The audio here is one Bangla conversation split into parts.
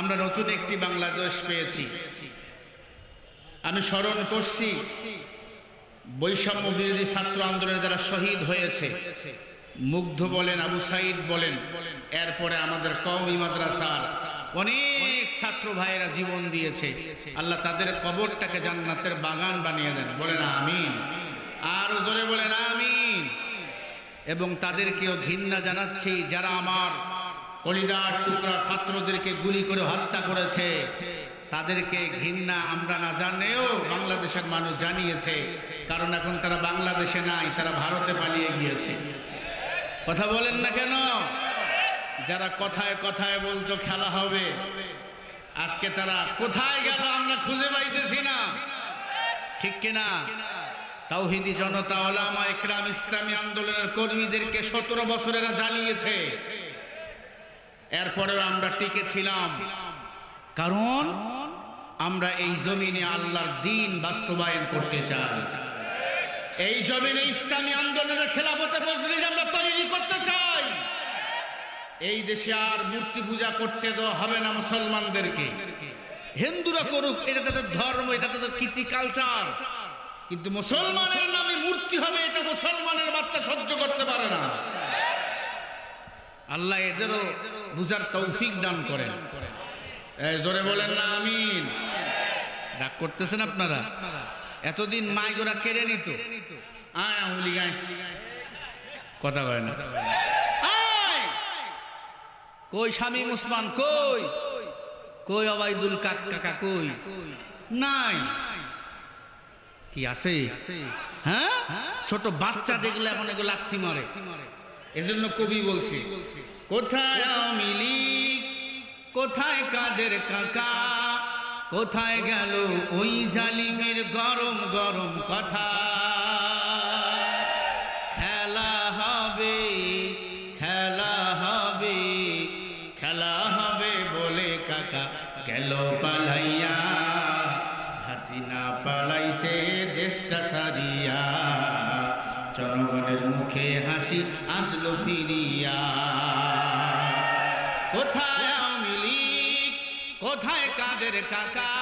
আমরা নতুন একটি বাংলাদেশ পেয়েছি। আমি স্মরণ করছি বৈষম্য বিরোধী ছাত্র আন্দোলনে যারা শহীদ হয়েছে, মুগ্ধ বলেন, আবু সাইদ বলেন, এরপরে আমাদের কওমি মাদ্রাসার অনেক ছাত্র ভাইয়েরা জীবন দিয়েছে। আল্লাহ তাদের কবরটাকে জান্নাতের বাগান বানিয়ে দেন। বলেন, আমিন। আর জোরে বলেন, আমিন। এবং তাদেরকেও ঘৃণা জানাচ্ছি, যারা আমার কলিদার টুকরা ছাত্রদেরকে গুলি করে হত্যা করেছে। তাদেরকে ঘৃণা আমরা না জানলেও বাংলাদেশের মানুষ জানিয়েছে। কারণ এখন তারা বাংলাদেশে নাই, তারা ভারতে পালিয়ে গিয়েছে। কথা বলেন না কেন? যারা কথায় কথায় বলতো খেলা হবে। আজকে তারা কোথায় গেল আমরা খুঁজে পাইতেছি না। ঠিক কিনা? তাওহিদি জনতা ওলামা একরাম ইসলামী আন্দোলনের কর্মীদেরকে সতেরো বছরেরা জ্বালিয়েছে। এরপরেও আমরা টিকে ছিলাম। কারণ আমরা এই জমিনে আল্লাহর দিন বাস্তবায়ন করতে চাই। এই জমিনে ইসলামী আন্দোলনের খেলাফতে মজলিস আমরা তৈরি করতে চাই। এই দেশে আর মূর্তি পূজা করতে দেওয়া হবে না মুসলমানদেরকে। হিন্দুরা করুক, এটা তাদের ধর্ম, এটা তাদের কিচি কালচার। কিন্তু মুসলমানের নামে মূর্তি হবে, এটা মুসলমানের বাচ্চা সহ্য করতে পারে না। আল্লাহ এদেরও বুঝার তৌফিক দান করেন। জোরে বলেন না, আমিন। রাগ করতেছেন আপনারা? এতদিন মাইগোরা কেড়ে নিত। আয় আঙুলি গায়। কথা কয় না! কই স্বামী উসমান কই? কই অবাইদুল কাকা, কই? নাই। কি আছে? হ্যাঁ? ছোট বাচ্চা দেখলে এখন এগুলো লাথি মারে। এজন্য কবি বলছি, কোথায় মিলি কোথায় কাদের কাকা? কোথায় গেল ওই জালিমের গরম গরম কথা? খেলা হবে খেলা হবে খেলা হবে বলে কাকা গেল পালাইয়া। হাসিনা পালাইছে দেশটা সারিয়া। জনগণের মুখে হাসি আসলো ফিরিয়া। কোথায় আওয়ামী কোথায় কাদের কাকা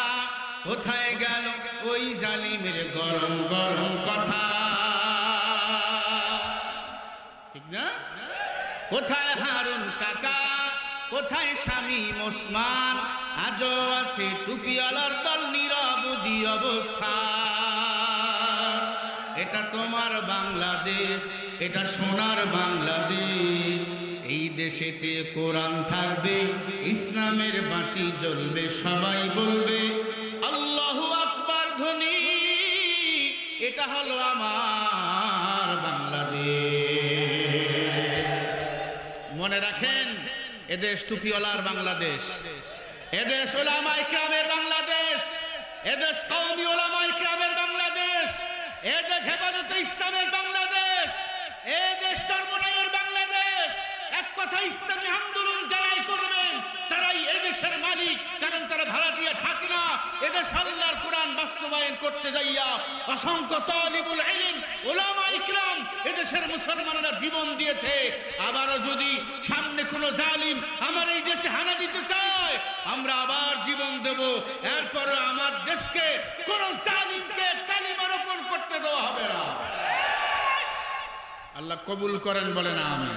কোথায় গেল ওই জালিমের গরম গরম কথা? ঠিক না? কোথায় হারুন কাকা? কোথায় স্বামী ওসমান আজও আছে টুপিওয়ালার দল নিরবধি অবস্থা। এটা তোমার বাংলাদেশ, এটা সোনার বাংলাদেশ। এই দেশেতে কোরআন থাকবে, ইসলামের বাতি জ্বলবে, সবাই বলবে, আল্লাহ আকবার ধ্বনি, এটা হলো আমার বাংলাদেশ। মনে রাখেন এদেশ টুপিওয়ালার বাংলাদেশ। এদেশ ওলামাই ক্রামের বাংলাদেশ। এদেশ কৌমি ওলামাই ক্রামের বাংলাদেশ। এদেশ হেফাজত ইসলামের বাংলাদেশ। এদেশ চর্মনাইয়ের বাংলাদেশ। এক কথা ইসলামী আন্দোলন যারাই তারাই এদেশের মালিক। কারণ তারা ভাড়াটিয়া থাকে করতে যাইয়া অসংখ্য তালিবুল ইলম ওলামা ইকরাম এদেশের মুসলমানেরা জীবন দিয়েছে। আবারও যদি সামনে কোনো জালিম আমার এই দেশে হানা দিতে চায়, আমরা আবার জীবন দেব। এরপরে আমার দেশকে কোন জালিমকে করতে দেওয়া হবে না। আল্লাহ কবুল করেন বলে না আমি